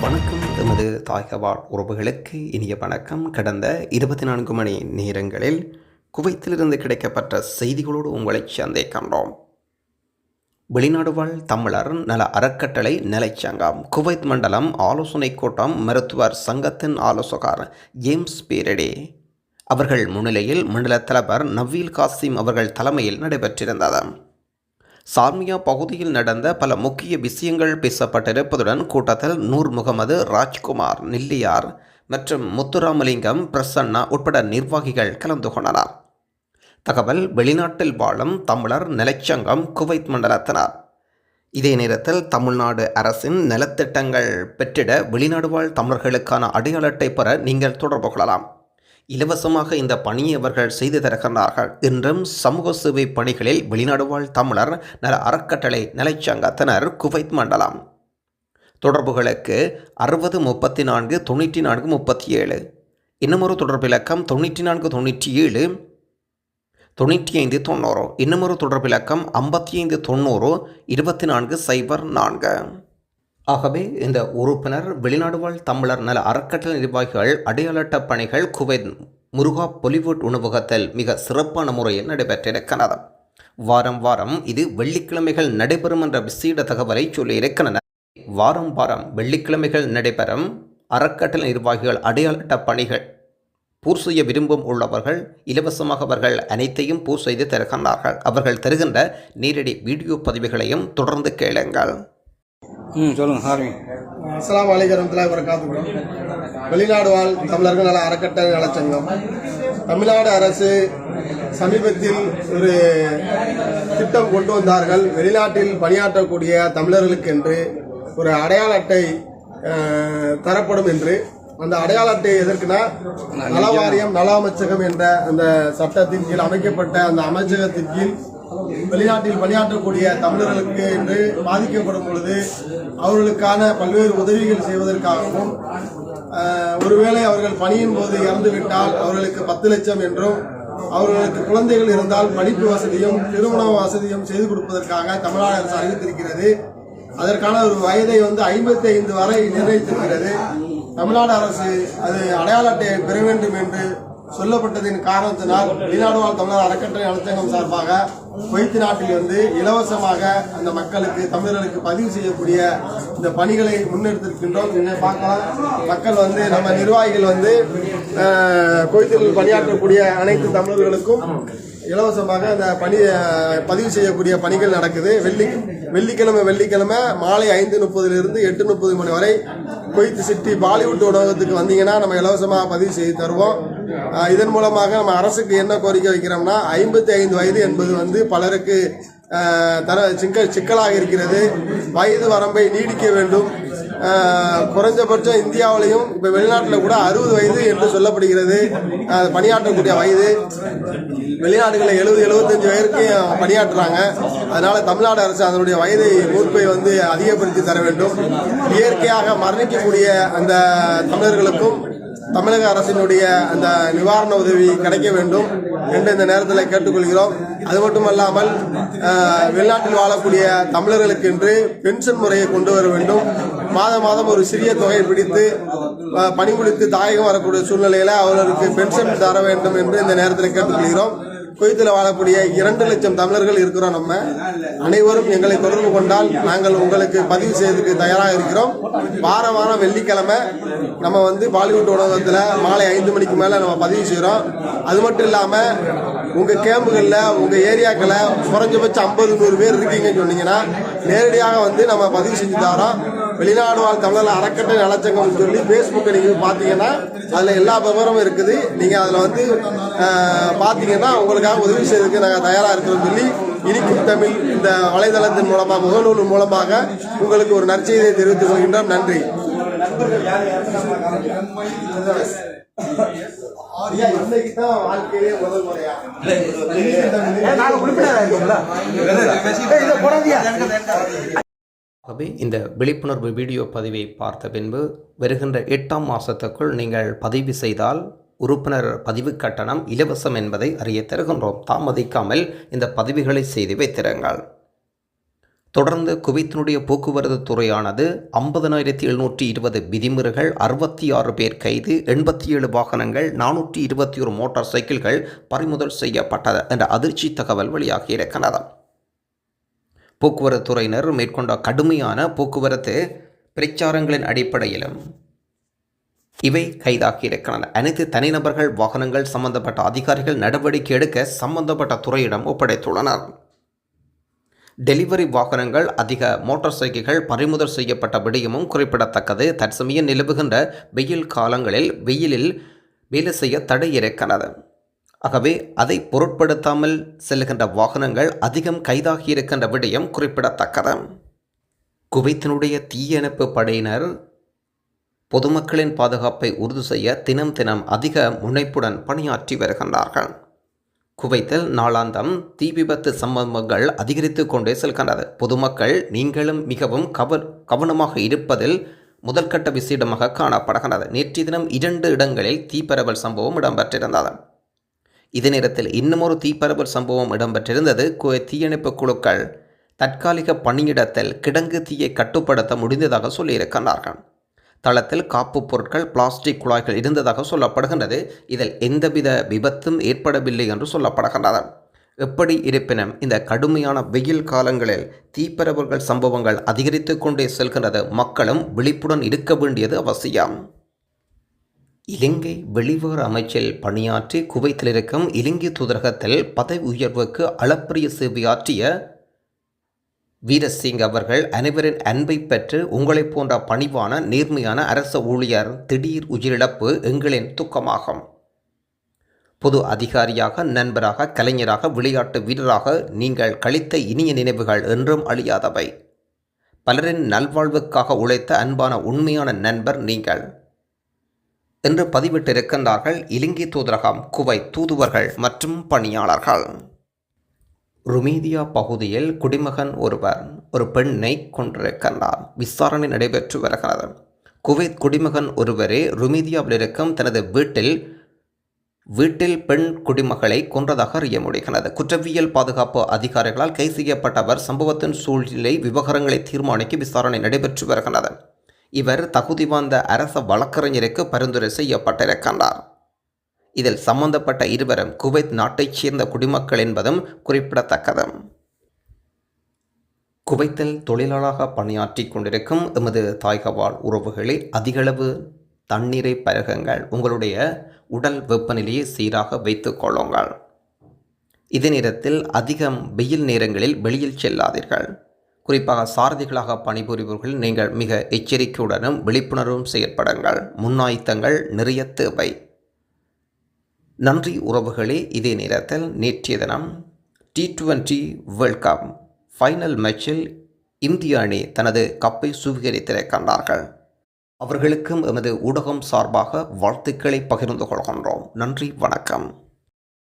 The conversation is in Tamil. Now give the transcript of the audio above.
வணக்கம். எமது தாய்கவால் உறவுகளுக்கு இனிய வணக்கம். கடந்த இருபத்தி நான்கு மணி நேரங்களில் குவைத்திலிருந்து கிடைக்கப்பட்ட செய்திகளோடு உங்களை சந்தேகின்றோம் வெளிநாடு வாழ் தமிழர் நல அறக்கட்டளை நிலைச்சங்கம் குவைத் மண்டலம் ஆலோசனை கூட்டம் மருத்துவர் சங்கத்தின் ஆலோசகர் ஜேம்ஸ் பேரடே அவர்கள் முன்னிலையில் மண்டல தலைவர் நவீல் காசிம் அவர்கள் தலைமையில் நடைபெற்றிருந்தது. சார்மியா பகுதியில் நடந்த பல முக்கிய விஷயங்கள் பேசப்பட்டிருப்பதுடன் கூட்டத்தில் நூர் முகமது ராஜ்குமார் நில்லியார் மற்றும் முத்துராமலிங்கம் பிரசன்னா உட்பட நிர்வாகிகள் கலந்து கொண்டனர். தகவல் வெளிநாட்டில் வாழும் தமிழர் நிலச்சங்கம் குவைத் மண்டலத்தினர். இதே நேரத்தில் தமிழ்நாடு அரசின் நலத்திட்டங்கள் பெற்றிட வெளிநாடு வாழ் தமிழர்களுக்கான அடையாள அட்டை பெற நீங்கள் தொடர்பு கொள்ளலாம். இலவசமாக இந்த பணியை அவர்கள் செய்து தருகின்றார்கள் இன்றும் சமூக சேவை பணிகளில் வெளிநாடு வாழ் தமிழர் நல அறக்கட்டளை நிலைச்சங்கத்தினர் குவைத் மண்டலம். தொடர்புகளுக்கு அறுபது முப்பத்தி நான்கு தொண்ணூற்றி நான்கு முப்பத்தி ஏழு இன்னமொரு தொடர்பிலக்கம் தொண்ணூற்றி நான்கு தொண்ணூற்றி ஏழு தொண்ணூற்றி ஐந்து தொண்ணூறு. இன்னமொரு தொடர்பிலக்கம் ஐம்பத்தி ஐந்து தொண்ணூறு. இருபத்தி நான்கு சைபர் நான்கு. ஆகவே இந்த உறுப்பினர் வெளிநாடு வாழ் தமிழர் நல அறக்கட்டளை நிர்வாகிகள் அடையாள பணிகள் குவைத் முருகா பொலிவுட் உணவகத்தில் மிக சிறப்பான முறையில் நடைபெற்றிருக்கிறது. வாரம் வாரம் இது வெள்ளிக்கிழமைகள் நடைபெறும் என்ற விசேட தகவலை சொல்லியிருக்கின்றனர். வாரம் வாரம் வெள்ளிக்கிழமைகள் நடைபெறும் அறக்கட்டளை நிர்வாகிகள் அடையாள பணிகள் பூர் செய்ய விரும்பும் உள்ளவர்கள் இலவசமாக அவர்கள் அனைத்தையும் பூர் செய்து தருகின்றார்கள். அவர்கள் தருகின்ற நேரடி வீடியோ பதிவுகளையும் தொடர்ந்து கேளுங்கள். ம் சொல்லுங்க ஆரம்பி அஸ்லாம் வலைக்கம் வரமத்துல்லாஹி வரகாத்துஹு வெளிநாடு வாழ் தமிழர்கள் நல அறக்கட்டளை நலச்சங்கம். தமிழ்நாடு அரசு சமீபத்தில் ஒரு திட்டம் கொண்டு வந்தார்கள். வெளிநாட்டில் பணியாற்றக்கூடிய தமிழர்களுக்கென்று ஒரு அடையாள அட்டை தரப்படும் என்று. அந்த அடையாள அட்டை எதற்குனா நலவாரியம் நல அமைச்சகம் என்ற அந்த சட்டத்தின் கீழ் அமைக்கப்பட்ட அந்த அமைச்சகத்தின் கீழ் வெளிநாட்டில் பணியாற்றக்கூடிய தமிழர்களுக்கு என்று பாதிக்கப்படும் பொழுது அவர்களுக்கான பல்வேறு உதவிகள் செய்வதற்காகவும் ஒருவேளை அவர்கள் பணியின் போது இறந்துவிட்டால் அவர்களுக்கு பத்து லட்சம் என்றும் அவர்களுக்கு குழந்தைகள் இருந்தால் படிப்பு வசதியும் திருமண வசதியும் செய்து கொடுப்பதற்காக தமிழக அரசு அறிவித்திருக்கிறது. அதற்கான ஒரு வயதை வந்து ஐம்பத்தி ஐந்து வரை நிர்ணயித்திருக்கிறது. தமிழ்நாடு அரசு அது அடையாள அட்டையை பெற வேண்டும் என்று சொல்லப்பட்டதின் காரணத்தினால் வெளிநாடு வாழ் தமிழர் அறக்கட்டளை நலச்சங்கம் சார்பாக குவைத்து நாட்டில் இருந்து இலவசமாக அந்த மக்களுக்கு தமிழர்களுக்கு பதிவு செய்யக்கூடிய இந்த பணிகளை முன்னெடுத்திருக்கின்றோம். இங்கே பார்க்கலாம். மக்கள் வந்து நம்ம நிர்வாகிகள் வந்து குவைத்தில் பணியாற்றக்கூடிய அனைத்து தமிழர்களுக்கும் இலவசமாக அந்த பணி பதிவு செய்யக்கூடிய பணிகள் நடக்குது. வெள்ளி வெள்ளிக்கிழமை வெள்ளிக்கிழமை மாலை ஐந்து முப்பதுலேருந்து எட்டு முப்பது மணி வரை கொய்த்து சிட்டி பாலிவுட் உணவகத்துக்கு வந்தீங்கன்னா நம்ம இலவசமாக பதிவு செய்து தருவோம். இதன் மூலமாக நம்ம அரசுக்கு என்ன கோரிக்கை வைக்கிறோம்னா ஐம்பத்தி ஐந்து வயது என்பது வந்து பலருக்கு தர சிக்கல் சிக்கலாக இருக்கிறது. வயது வரம்பை நீடிக்க வேண்டும். குறைஞ்சபட்சம் இந்தியாவிலையும் இப்போ வெளிநாட்டில் கூட அறுபது வயது என்று சொல்லப்படுகிறது. பணியாற்றக்கூடிய வயது. வெளிநாடுகளில் எழுபது எழுபத்தஞ்சு வயதுக்கும் பணியாற்றுறாங்க. அதனால் தமிழ்நாடு அரசு அதனுடைய வயதை மூப்பை வந்து அதிகப்படுத்தி தர வேண்டும். இயற்கையாக மரணிக்கக்கூடிய அந்த தமிழர்களுக்கும் தமிழக அரசினுடைய அந்த நிவாரண உதவி கிடைக்க வேண்டும் என்று இந்த நேரத்தில் கேட்டுக்கொள்கிறோம். அது மட்டுமல்லாமல் வெளிநாட்டில் வாழக்கூடிய தமிழர்களுக்கு என்று பென்ஷன் முறையை கொண்டு வர வேண்டும். மாதம் மாதம் ஒரு சிறிய தொகையை பிடித்து அஹ், தாயகம் வரக்கூடிய சூழ்நிலையில் அவர்களுக்கு பென்ஷன் தர வேண்டும் என்று இந்த நேரத்தில் கேட்டுக்கொள்கிறோம். குவைத்தில் வாழக்கூடிய இரண்டு லட்சம் தமிழர்கள் இருக்கிறோம் நம்ம. அனைவரும் எங்களை தொடர்பு கொண்டால் நாங்கள் உங்களுக்கு பதிவு செய்வதற்கு தயாராக இருக்கிறோம். வார வாரம் வெள்ளிக்கிழமை நம்ம வந்து பாலிவுட் உணவகத்தில் மாலை ஐந்து மணிக்கு மேலே நம்ம பதிவு செய்கிறோம் அது மட்டும் இல்லாமல் உங்கள் கேம்புகளில் உங்கள் ஏரியாக்களை குறைஞ்சபட்சம் ஐம்பது நூறு பேர் இருக்கீங்கன்னு சொன்னீங்கன்னா நேரடியாக வந்து நம்ம பதிவு செஞ்சு தரோம் வெளிநாடு வாழ் தமிழர் அறக்கட்டளை நலச்சங்கம்னு சொல்லி ஃபேஸ்புக்கை நீங்கள் பார்த்தீங்கன்னா அதில் எல்லா விவரமும் இருக்குது. நீங்கள் அதில் வந்து பார்த்தீங்கன்னா உங்களுக்காக உதவி செய்யறதுக்கு நாங்கள் தயாராக இருக்கிறோம் சொல்லி இனிக்கும் தமிழ் இந்த வலைதளத்தின் மூலமாக முகநூல் மூலமாக உங்களுக்கு ஒரு நற்செய்தியை தெரிவித்துக் கொள்கின்றோம். நன்றி. இன்னைக்கு தான் வாழ்க்கையிலே முதல் முறையா ஆகவே இந்த விழிப்புணர்வு வீடியோ பதிவை பார்த்த பின்பு வருகின்ற எட்டாம் மாதத்துக்குள் நீங்கள் பதிவு செய்தால் உறுப்பினர் பதிவு கட்டணம் இலவசம் என்பதை அறிய தருகின்றோம். தாமதிக்காமல் இந்த பதிவுகளை செய்து வைத்திருங்கள். தொடர்ந்து குவைத்தினுடைய போக்குவரத்து துறையானது ஐம்பதனாயிரத்தி எழுநூற்றி இருபது விதிமுறைகள் அறுபத்தி ஆறு பேர் கைது எண்பத்தி ஏழு வாகனங்கள் நானூற்றி இருபத்தி ஒரு மோட்டார் சைக்கிள்கள் பறிமுதல் செய்யப்பட்டது என்ற அதிர்ச்சி தகவல் வெளியாகி இருக்கிறது போக்குவரத்து துறையினர் மேற்கொண்ட கடுமையான போக்குவரத்து பிரச்சாரங்களின் அடிப்படையிலும் இவை கைதாகி இருக்கின்றன அனைத்து தனிநபர்கள் வாகனங்கள் சம்பந்தப்பட்ட அதிகாரிகள் நடவடிக்கை எடுக்க சம்பந்தப்பட்ட துறையிடம் ஒப்படைத்துள்ளனர். டெலிவரி வாகனங்கள் அதிக மோட்டார் சைக்கிள்கள் பறிமுதல் செய்யப்பட்ட விடயமும் குறிப்பிடத்தக்கது. தற்சமயம் நிலவுகின்ற வெயில் காலங்களில் வெயிலில் வேலை செய்ய தடை இருக்கிறது ஆகவே அதை பொருட்படுத்தாமல் செல்லுகின்ற வாகனங்கள் அதிகம் கைதாகி இருக்கின்ற விடயம் குறிப்பிடத்தக்கது. குவைத்தினுடைய தீயணைப்பு படையினர் பொதுமக்களின் பாதுகாப்பை உறுதி செய்ய தினம் தினம் அதிக முனைப்புடன் பணியாற்றி வருகின்றார்கள். குவைத்தில் நாளாந்தம் தீ விபத்து சம்பவங்கள் அதிகரித்து கொண்டே செல்கின்றது. பொதுமக்கள் நீங்களும் மிகவும் கவ கவனமாக இருப்பதில் முதற்கட்ட விசேடமாக காணப்படுகின்றது. நேற்றைய தினம் இரண்டு இடங்களில் தீப்பரவல் சம்பவம் இடம்பெற்றிருந்தது. இதே நேரத்தில் இன்னுமொரு தீப்பரவல் சம்பவம் இடம்பெற்றிருந்தது. குவைத் தீயணைப்பு குழுக்கள் தற்காலிக பணியிடத்தில் கிடங்கு தீயை கட்டுப்படுத்த முடிந்ததாக சொல்லியிருக்கிறார்கள். தளத்தில் காப்பு பொருட்கள் பிளாஸ்டிக் குழாய்கள் இருந்ததாக சொல்லப்படுகின்றது. இதில் எந்தவித விபத்தும் ஏற்படவில்லை என்று சொல்லப்படுகின்றது. எப்படி இருப்பினும் இந்த கடுமையான வெயில் காலங்களில் தீப்பரவல்கள் சம்பவங்கள் அதிகரித்து கொண்டே செல்கின்றது. மக்களும் விழிப்புடன் இருக்க வேண்டியது அவசியம். இலங்கை வெளிவார அமைச்சில் பணியாற்றி குவைத்தில் இருக்கும் இலங்கை தூதரகத்தில் பதவி உயர்வுக்கு அளப்பரிய சேவையாற்றிய வீரசிங் அவர்கள் அனைவரின் அன்பை பெற்று உங்களைப் போன்ற பணிவான நேர்மையான அரச ஊழியர் திடீர் உயிரிழப்பு எங்களின் துக்கமாகும். பொது அதிகாரியாக நண்பராக கலைஞராக விளையாட்டு வீரராக நீங்கள் கழித்த இனிய நினைவுகள் என்றும் அழியாதவை. பலரின் நல்வாழ்வுக்காக உழைத்த அன்பான உண்மையான நண்பர் நீங்கள். என்று பதிவிட்டிருக்கின்றார்கள் இலங்கை தூதரகம் குவைத் தூதுவர்கள் மற்றும் பணியாளர்கள். ருமீதியா பகுதியில் குடிமகன் ஒருவர் ஒரு பெண்ணை கொண்டிருக்கின்றார் விசாரணை நடைபெற்று வருகிறது. குவைத் குடிமகன் ஒருவரே ருமீதியாவில் இருக்கும் தனது வீட்டில் வீட்டில் பெண் குடிமகளை கொன்றதாக அறிய முடிகிறது. குற்றவியல் பாதுகாப்பு அதிகாரிகளால் கைது செய்யப்பட்டவர் சம்பவத்தின் சூழ்நிலை விவகாரங்களை தீர்மானிக்க விசாரணை நடைபெற்று வருகிறது. இவர் தகுதி வாய்ந்த அரச வழக்கறிஞருக்கு பரிந்துரை செய்யப்பட்டிருக்கின்றார் இதில் சம்பந்தப்பட்ட இருவரும் குவைத் நாட்டைச் சேர்ந்த குடிமக்கள் என்பதும் குறிப்பிடத்தக்கது. குவைத்தில் தொழிலாளராக பணியாற்றி கொண்டிருக்கும் எமது தாய்கவால் உறவுகளே அதிகளவு தண்ணீரை பருகுங்கள். உங்களுடைய உடல் வெப்பநிலையை சீராக வைத்து கொள்ளுங்கள். இதே நேரத்தில் அதிகம் வெயில் நேரங்களில் வெளியில் செல்லாதீர்கள். குறிப்பாக சாரதிகளாக பணிபுரிபவர்கள் நீங்கள் மிக எச்சரிக்கையுடனும் விழிப்புணர்வும் செயற்படுங்கள். முன்னாயத்தங்கள் நிறைய தேவை. நன்றி உறவுகளே இதே நேரத்தில் நேற்றைய தினம் T twenty world cup final மேட்சில் இந்திய அணி தனது கப்பை சுவீகரித்திருக்கின்றார்கள் அவர்களுக்கும் எமது ஊடகம் சார்பாக வாழ்த்துக்களை பகிர்ந்து கொள்கின்றோம். நன்றி வணக்கம்.